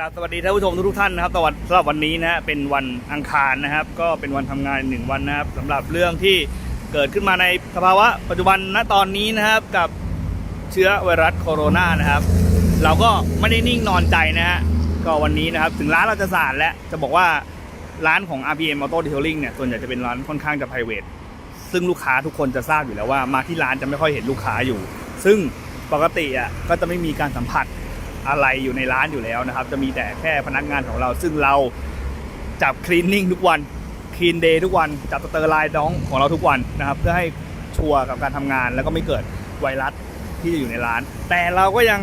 ราบสวัสดีท่านผู้ชมทุกท่านนะครับสวัสดีสำหรับวันนี้นะฮะเป็นวันอังคารนะครับ ก็เป็นวันทำงานหนึ่งวันนะครับสำหรับเรื่องที่เกิดขึ้นมาในสภาวะปัจจุบันณตอนนี้นะครับกับเชื้อไวรัสโคโรนานะครับ เราก็ไม่ได้นิ่งนอนใจนะฮะก็วันนี้นะครับถึงร้านเราจะสะอาดแล้วจะบอกว่าร้านของ RPM Auto Detailing เนี่ยส่วนใหญ่จะเป็นร้านค่อนข้างจะ private ซึ่งลูกค้าทุกคนจะทราบอยู่แล้วว่ามาที่ร้านจะไม่ค่อยเห็นลูกค้าอยู่ ซึ่งปกติอะก็จะไม่มีการสัมผัส อะไรอยู่ในร้านอยู่แล้วนะครับ จะมีแต่แค่พนักงานของเรา ซึ่งเราจับคลีนนิ่งทุกวันคลีนเดย์ทุกวันจับสเตอร์ไลน์น้องของเราทุกวันนะครับ เพื่อให้ชัวร์กับการทำงาน แล้วก็ไม่เกิดไวรัสที่จะอยู่ในร้าน แต่เราก็ยัง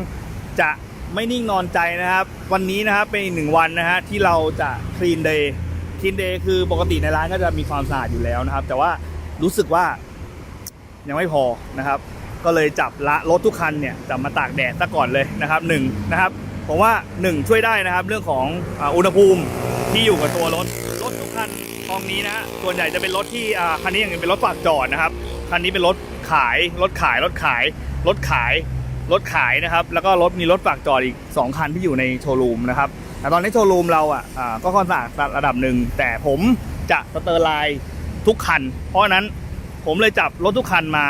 จะไม่นิ่งนอนใจนะครับ วันนี้นะครับเป็นอีกหนึ่งวันนะฮะที่เราจะคลีนเดย์คลีนเดย์คือปกติในร้านก็จะมีความสะอาดอยู่แล้วนะครับ แต่ว่ารู้สึกว่ายังไม่พอนะครับ ก็เลยจับละรถทุกคันเนี่ยจับมาตากแดดซะก่อนเลยนะครับหนึ่งนะครับผมว่าหนึ่งช่วยได้นะครับเรื่องของอ,อุณหภูมิที่อยู่กับตัวรถรถทุกคันกองนี้นะฮะส่วนใหญ่จะเป็นรถที่อ่าคันนี้อย่างเป็นรถฝากจอดนะครับคันนี้เป็นรถขายรถขายรถขายรถขายรถขายนะครับ แล้วก็รถมีรถฝากจอดอีก 2 คันที่อยู่ในโชว์รูมนะครับแต่ตอนนี้โชว์รูมเราอะก็ค่อนข้างระดับหนึ่งแต่ผมจะสเตอร์ไลน์ทุกคัน เพราะนั้นผมเลยจับรถทุกคันมา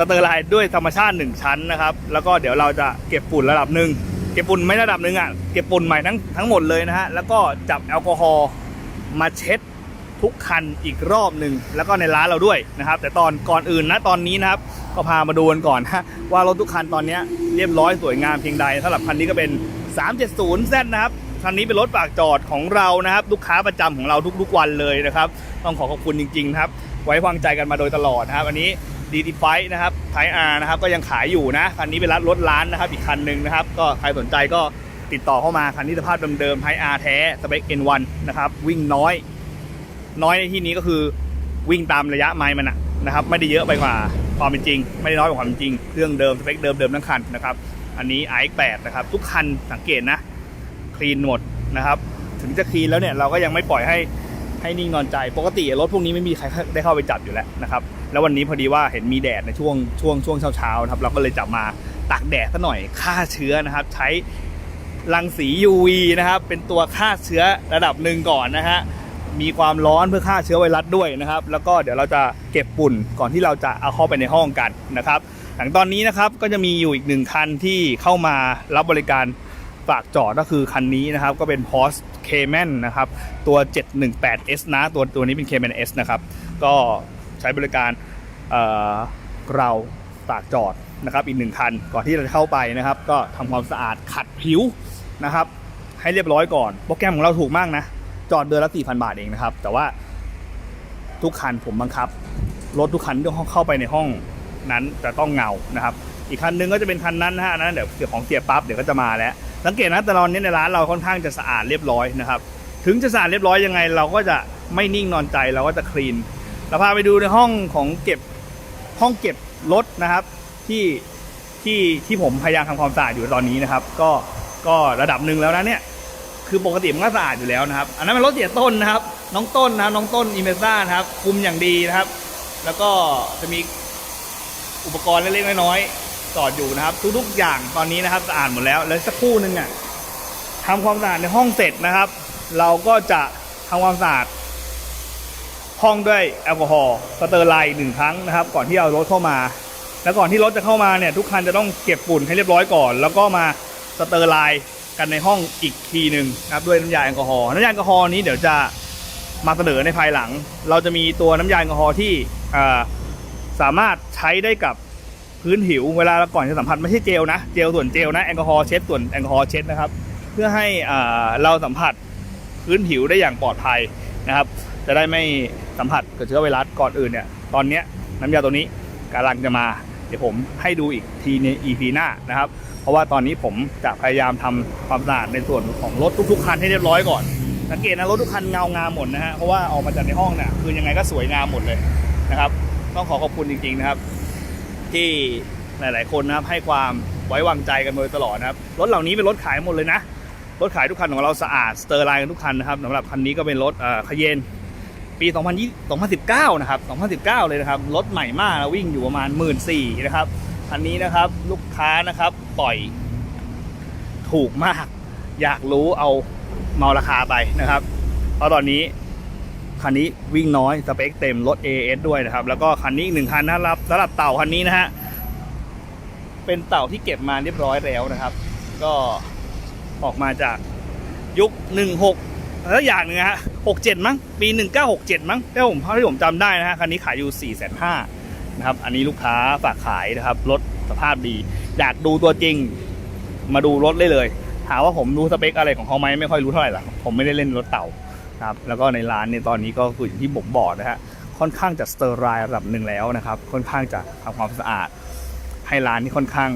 สเตอร์ไลน์ด้วยธรรมชาติหนึ่งชั้นนะครับ แล้วก็เดี๋ยวเราจะเก็บฝุ่นระดับหนึ่งเก็บฝุ่นไม่ระดับหนึ่งอะเก็บฝุ่นใหม่ทั้งทั้งหมดเลยนะฮะแล้วก็จับแอลกอฮอล์มาเช็ดทุกคันอีกรอบหนึ่งแล้วก็ในร้านเราด้วยนะครับ แต่ตอนก่อนอื่นนะตอนนี้นะครับก็พามาดูกันก่อนฮะว่ารถทุกคันตอนนี้เรียบร้อยสวยงามเพียงใดสำหรับคันนี้ก็เป็น 370 Z นะครับคันนี้เป็นรถปากจอดของเรานะครับ ลูกค้าประจำของเราทุกๆวันเลยนะครับ ต้องขอขอบคุณจริงๆครับ ไว้วางใจกันมาโดยตลอดนะครับอันนี้ ดีดีไฟนะครับไทอาร์นะครับก็ยังขายอยู่นะคันนี้เป็นรถรถร้านนะครับอีกคันหนึ่งนะครับก็ใครสนใจก็ติดต่อเข้ามาคันนี้สภาพเดิมๆไทอาร์แท้สเปค N1 นะครับวิ่งน้อย น้อยในที่นี้ก็คือวิ่งตามระยะไมล์มันะนะครับไม่ได้เยอะไปกว่าความเป็นจริง ไม่ได้น้อยกว่าความเป็นจริงเครื่องเดิมสเปคเดิมเดิมทั้งคันนะครับอันนี้ i8 นะครับทุกคันสังเกตนะคลีนหมดนะครับถึงจะคลีนแล้วเนี่ยเราก็ยังไม่ปล่อยให้ให้นิ่งนอนใจ ปกติรถพวกนี้ไม่มีใครได้เข้าไปจับอยู่แล้วนะครับ แล้ววันนี้พอดีว่าเห็นมีแดดในช่วงช่วงช่วงเช้าๆนะครับเราก็เลยจับมาตากแดดซะหน่อยฆ่าเชื้อนะครับ ใช้รังสี UV นะครับ เป็นตัวฆ่าเชื้อระดับหนึ่งก่อนนะฮะมีความร้อนเพื่อฆ่าเชื้อไวรัสด้วยนะครับ แล้วก็เดี๋ยวเราจะเก็บฝุ่นก่อนที่เราจะเอาเข้าไปในห้องกันนะครับหลังตอนนี้นะครับก็จะมีอยู่อีกหนึ่งคันที่เข้ามารับบริการฝากจอดก็คือคันนี้นะครับ ก็เป็น Porsche Cayman นะครับ ตัว 718S นะ ตัวตัวนี้เป็น Cayman S นะครับ ก็ ใช้บริการเเราฝากจอดนะครับอีกหนึ่งคันก่อนที่เราจะเข้าไปนะครับ ก็ทำความสะอาดขัดผิวนะครับ ให้เรียบร้อยก่อนโปรแกรมของเราถูกมากนะ จอดเดือนละ4,000บาทเองนะครับ แต่ว่าทุกคันผมบังคับรถทุกคันที่เข้าไปในห้องนั้นจะต้องเงานะครับ อีกคันหนึงก็จะเป็นคันนั้นนะฮะนั้นเดี๋ยวเกี่ยวของเสียปั๊บเดี๋ยวก็จะมาแล้ว สังเกตนะแต่ตอนนี้ในร้านเราค่อนข้างจะสะอาดเรียบร้อยนะครับ ถึงจะสะอาดเรียบร้อยยังไง เราก็จะไม่นิ่งนอนใจเราก็จะคลีน เราพาไปดูในห้องของเก็บห้องเก็บรถนะครับ ที่ที่ที่ผมพยายามทำความสะอาดอยู่ตอนนี้นะครับ ก็ก็ระดับหนึ่งแล้วนะเนี่ยคือปกติมันก็สะอาดอยู่แล้วนะครับ อันนั้นเป็นรถเสียต้นนะครับ น้องต้นนะน้องต้นอิเมซ่านะครับ คุมอย่างดีนะครับ แล้วก็จะมีอุปกรณ์เล็กๆน้อยๆจอดอยู่นะครับ ทุกๆอย่างตอนนี้นะครับสะอาดหมดแล้วแล้วสักครู่หนึงอะทำความสะอาดในห้องเสร็จนะครับ เราก็จะทำความสะอาด ห้องด้วยแอลกอฮอล์สเตอร์ไลน์หนึ่งครั้งนะครับ ก่อนที่เอารถเข้ามา แล้วก่อนที่รถจะเข้ามาเนี่ยทุกคันจะต้องเก็บฝุ่นให้เรียบร้อยก่อน แล้วก็มาสเตอร์ไลน์กันในห้องอีกทีหนึ่งนะครับด้วยน้ำยาแอลกอฮอล์น้ำยาแอลกอฮอล์นี้เดี๋ยวจะมาเสนอในภายหลัง เราจะมีตัวน้ำยาแอลกอฮอล์ที่สามารถใช้ได้กับพื้นผิวเวลาเราก่อนจะสัมผัสไม่ใช่เจลนะเจลส่วนเจลนะแอลกอฮอล์เช็ดส่วนแอลกอฮอล์เช็ดนะครับ เพื่อให้เราสัมผัสพื้นผิวได้อย่างปลอดภัยนะครับ จะได้ไม่ สัมผัสกับเชื้อไวรัสก่อนอื่นเนี่ยตอนนี้น้ำยาตัวนี้กำลังจะมา เดี๋ยวผมให้ดูอีกทีใน EP หน้านะครับ เพราะว่าตอนนี้ผมจะพยายามทำความสะอาดในส่วนของรถทุกๆคันให้เรียบร้อยก่อนสังเกตนะรถทุกคันเงางามหมดนะฮะเพราะว่าออกมาจากในห้องเนี่ยคือยังไงก็สวยงามหมดเลยนะครับ ต้องขอขอบคุณจริง ๆนะครับ ที่หลาย ๆ คนนะครับให้ความไว้วางใจกันมาโดยตลอดนะครับรถเหล่านี้เป็นรถขายหมดเลยนะรถขายทุกคันของเราสะอาดสเตอร์ไลน์กันทุกคันนะครับสำหรับคันนี้ก็เป็นรถเอ่อคเยน ปี 2020 2019 นะครับ 2019 เลยนะครับ รถใหม่มากนะวิ่งอยู่ประมาณ 1 4ื่นนะครับอันนี้นะครับลูกค้านะครับปล่อยถูกมาก อยากรู้เอาเมาราคาไปนะครับ เพราะตอนนี้คันนี้วิ่งน้อยสเปคเต็มรถ AS ด้วยนะครับ แล้วก็คันนี้อีกหนึ่งคันนะครับสำหรับเต่าคันนี้นะฮะเป็นเต่าที่เก็บมาเรียบร้อยแล้วนะครับ ก็ออกมาจากยุค 16 แล้วอย่างหนึ่งนะฮะ67มั้ง ปี1967มั้งถ้าผมเท่าที่ผมจำได้นะฮะ คันนี้ขายอยู่4 5 0 0 0นะครับ อันนี้ลูกค้าฝากขายนะครับ รถสภาพดี อยากดูตัวจริง มาดูรถได้เลย ถามว่าผมรู้สเปคอะไรของเขาไหมไม่ค่อยรู้เท่าไหร่หรอก ผมไม่ได้เล่นรถเต่าครับ แล้วก็ในร้านเนี่ยตอนนี้ก็คืออย่างที่ผมบอกนะฮะ ค่อนข้างจะสเตอร์ไลน์ระดับหนึ่งแล้วนะครับ ค่อนข้างจะทำความสะอาด ให้ร้านที่ค่อนข้าง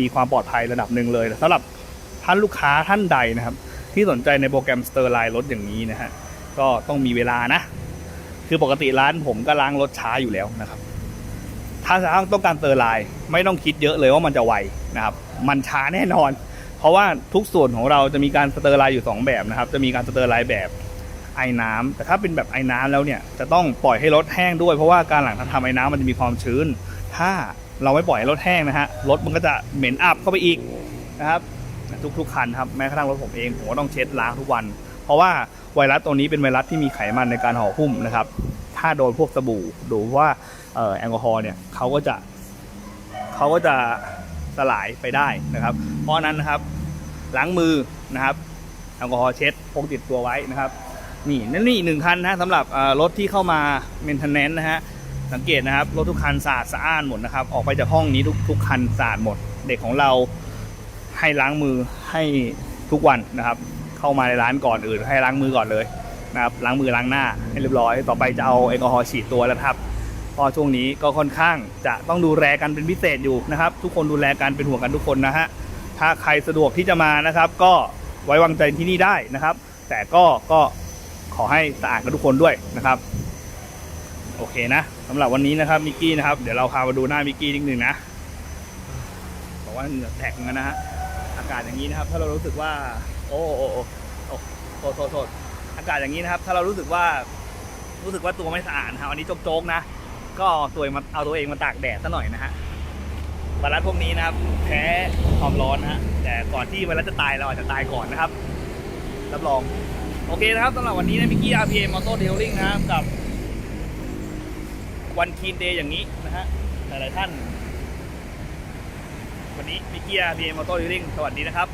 มีความปลอดภัยระดับหนึ่งเลยสำหรับท่านลูกค้าท่านใดนะครับ ที่สนใจในโปรแกรมสเตอร์ไลน์รถอย่างนี้นะฮะก็ต้องมีเวลานะ คือปกติร้านผมก็ล้างรถช้าอยู่แล้วนะครับ ถ้าต้องการสเตอร์ไลน์ไม่ต้องคิดเยอะเลยว่ามันจะไวนะครับ มันช้าแน่นอน เพราะว่าทุกส่วนของเราจะมีการสเตอร์ไลน์อยู่ 2 แบบนะครับ จะมีการสเตอร์ไลน์แบบไอ้น้ำแต่ถ้าเป็นแบบไอ้น้ำแล้วเนี่ยจะต้องปล่อยให้รถแห้งด้วยเพราะว่าการหลังทำไอ้น้ำมันจะมีความชื้น ถ้าเราไม่ปล่อยให้รถแห้งนะฮะรถมันก็จะเหม็นอับเข้าไปอีกนะครับ ทุกๆคันครับแม้กระทั่งรถผมเองผมก็ต้องเช็ดล้างทุกวัน เพราะว่าไวรัสตัวนี้เป็นไวรัสที่มีไขมันในการห่อหุ้มนะครับถ้าโดนพวกสบู่หรือว่าออแอลกอฮอล์เนี่ยเขาก็จะเขาก็จะสลายไปได้นะครับ เพราะนั้นนะครับล้างมือนะครับแอลกอฮอล์เช็ดพกติดตัวไว้นะครับนี่นั่นนี่หนึ่งคันนะสำหรับรถที่เข้ามาเมนเทนแนนนะฮะสังเกตนะครับรถทุกคันสะอาดสะอ้านหมดนะครับ ออกไปจากห้องนี้ทุกทุกคันสะอาดหมด เด็กของเรา ให้ล้างมือให้ทุกวันนะครับ เข้ามาในร้านก่อนอื่น ให้ล้างมือก่อนเลยนะครับล้างมือล้างหน้าให้เรียบร้อย ต่อไปจะเอาแอลกอฮอล์ฉีดตัวแล้วครับพอช่วงนี้ก็ค่อนข้างจะต้องดูแลกันเป็นพิเศษอยู่นะครับ ทุกคนดูแลกันเป็นห่วงกันทุกคนนะฮะถ้าใครสะดวกที่จะมานะครับ ก็ไว้วางใจที่นี่ได้นะครับ แต่ก็ก็ขอให้สะอาดกันทุกคนด้วยนะครับ โอเคนะสำหรับวันนี้นะครับมิกกี้นะครับ เดี๋ยวเราพามาดูหน้ามิกกี้นิดนึงนะบอกว่าเหงื่อแตกเหมือนกันนะฮะากาศอย่างนี้นะครับ ถ้าเรารู้สึกว่าโอ้โอ้โอ้โอ้โทษโทษโทษอากาศอย่างนี้นะครับ ถ้าเรารู้สึกว่า รู้สึกว่าตัวไม่สะอาดครับอันนี้โจ๊กๆนะ ก็ตัวเองมาเอาตัวเองมาตากแดดซะหน่อยนะฮะไวรัสพวกนี้นะครับ แพ้ความร้อนนะฮะแต่ก่อนที่ไวรัสจะตายเราอาจจะตายก่อนนะครับรับรอง โอเคนะครับสำหรับวันนี้นะมิกกี้ RPM Auto Detailing นะครับกับวันคีนเดย์อย่างนี้นะฮะหลายๆท่าน วันนี้มิเกียร์บีเอ็มอเตอร์ลิงสวัสดีนะครับ